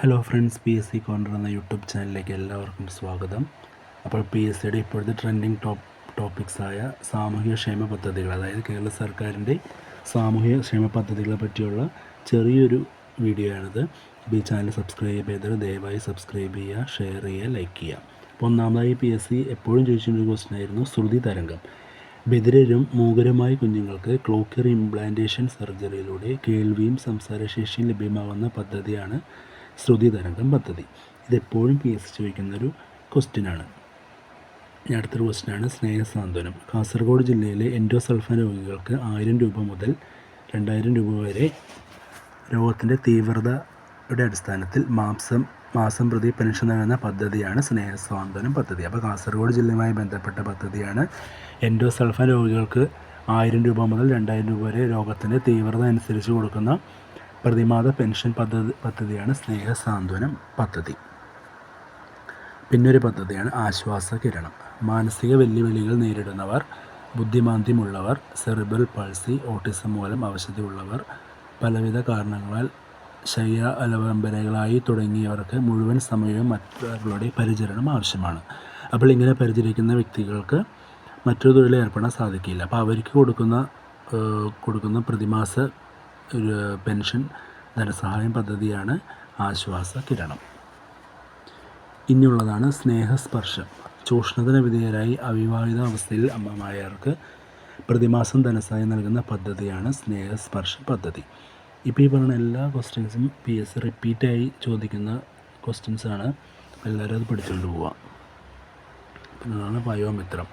Hello friends P S C corner എന്ന YouTube ചാനലിലേക്ക് എല്ലാവർക്കും സ്വാഗതം. അപ്പോൾ പി എസ് സിയുടെ ഇപ്പോഴത്തെ ട്രെൻഡിങ് ടോപ്പ് ടോപ്പിക്സായ സാമൂഹിക ക്ഷേമ പദ്ധതികൾ അതായത് കേരള സർക്കാരിന്റെ സാമൂഹ്യ ക്ഷേമ പദ്ധതികളെ പറ്റിയുള്ള ചെറിയൊരു വീഡിയോ ആണിത്. ഈ ചാനൽ സബ്സ്ക്രൈബ് ചെയ്തത് ദയവായി സബ്സ്ക്രൈബ് ചെയ്യുക ഷെയർ ചെയ്യുക ലൈക്ക് ചെയ്യുക. അപ്പോൾ ഒന്നാമതായി പി എസ് സി എപ്പോഴും ചോദിച്ചിരുന്ന ക്വസ്റ്റൻ ആയിരുന്നു ശ്രുതി തരംഗം. ബധിരരും മൂകരുമായ കുഞ്ഞുങ്ങൾക്ക് ക്ലോക്കർ ഇംപ്ലാന്റേഷൻ സർജറിയിലൂടെ കേൾവിയും സംസാരശേഷിയും ലഭ്യമാകുന്ന പദ്ധതിയാണ് ശ്രുതി തരംഗം പദ്ധതി. ഇതെപ്പോഴും പി എസ് ചോദിക്കുന്ന ഒരു ക്വസ്റ്റ്യനാണ്. ഇനി അടുത്തൊരു ക്വസ്റ്റ്യനാണ് സ്നേഹസാന്ത്വനം. കാസർഗോഡ് ജില്ലയിലെ എൻഡോസൾഫാൻ രോഗികൾക്ക് ആയിരം രൂപ മുതൽ രണ്ടായിരം രൂപ വരെ രോഗത്തിന്റെ തീവ്രതയുടെ അടിസ്ഥാനത്തിൽ മാംസം മാസം പ്രതി പെൻഷൻ നൽകുന്ന പദ്ധതിയാണ് സ്നേഹസ്വാന്തനം പദ്ധതി. അപ്പോൾ കാസർഗോഡ് ജില്ലയുമായി ബന്ധപ്പെട്ട പദ്ധതിയാണ് എൻഡോസൾഫാൻ രോഗികൾക്ക് ആയിരം രൂപ മുതൽ രണ്ടായിരം രൂപ വരെ രോഗത്തിന്റെ തീവ്രത അനുസരിച്ച് കൊടുക്കുന്ന പ്രതിമാസ പെൻഷൻ പദ്ധതി പദ്ധതിയാണ് സ്നേഹസാന്ത്വനം പദ്ധതി. പിന്നൊരു പദ്ധതിയാണ് ആശ്വാസ കിരണം. മാനസിക വെല്ലുവിളികൾ നേരിടുന്നവർ ബുദ്ധിമാന്ദ്യമുള്ളവർ സെറിബൽ പൾസി ഓട്ടിസം മൂലം അവശതയുള്ളവർ പലവിധ കാരണങ്ങളാൽ ശരീര അലവമ്പരകളായി തുടങ്ങിയവർക്ക് മുഴുവൻ സമയവും മറ്റുള്ളവരുടെ പരിചരണം ആവശ്യമാണ്. അപ്പോൾ ഇങ്ങനെ പരിചരിക്കുന്ന വ്യക്തികൾക്ക് മറ്റൊരു തൊഴിൽ ഏർപ്പെടാൻ സാധിക്കില്ല. അപ്പോൾ അവർക്ക് കൊടുക്കുന്ന കൊടുക്കുന്ന പ്രതിമാസ ഒരു പെൻഷൻ ധനസഹായം പദ്ധതിയാണ് ആശ്വാസ കിരണം. ഇനിയുള്ളതാണ് സ്നേഹസ്പർശം. ചൂഷണത്തിന് വിധേയരായി അവിവാഹിത അവസ്ഥയിൽ അമ്മമായവർക്ക് പ്രതിമാസം ധനസഹായം നൽകുന്ന പദ്ധതിയാണ് സ്നേഹസ്പർശ പദ്ധതി. ഇപ്പോൾ ഈ പറഞ്ഞ എല്ലാ ക്വസ്റ്റ്യൻസും പി എസ് സി റിപ്പീറ്റായി ചോദിക്കുന്ന ക്വസ്റ്റ്യൻസാണ് എല്ലാവരും അത് പഠിച്ചുകൊണ്ട് പോവുക പിന്നതാണ് വയോമിത്രം.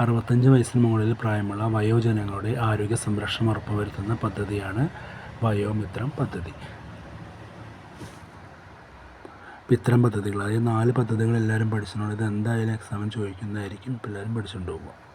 അറുപത്തഞ്ച് വയസ്സിന് മുകളിൽ പ്രായമുള്ള വയോജനങ്ങളുടെ ആരോഗ്യ സംരക്ഷണം ഉറപ്പുവരുത്തുന്ന പദ്ധതിയാണ് വയോമിത്രം പദ്ധതി. ഇത്തരം പദ്ധതികൾ അതായത് നാല് പദ്ധതികൾ എല്ലാവരും പഠിച്ചിട്ടുണ്ട്? ഇത് എന്തായാലും എക്സാമിന് ചോദിക്കുന്നതായിരിക്കും. പിള്ളേരും പഠിച്ചുകൊണ്ട് പോകുക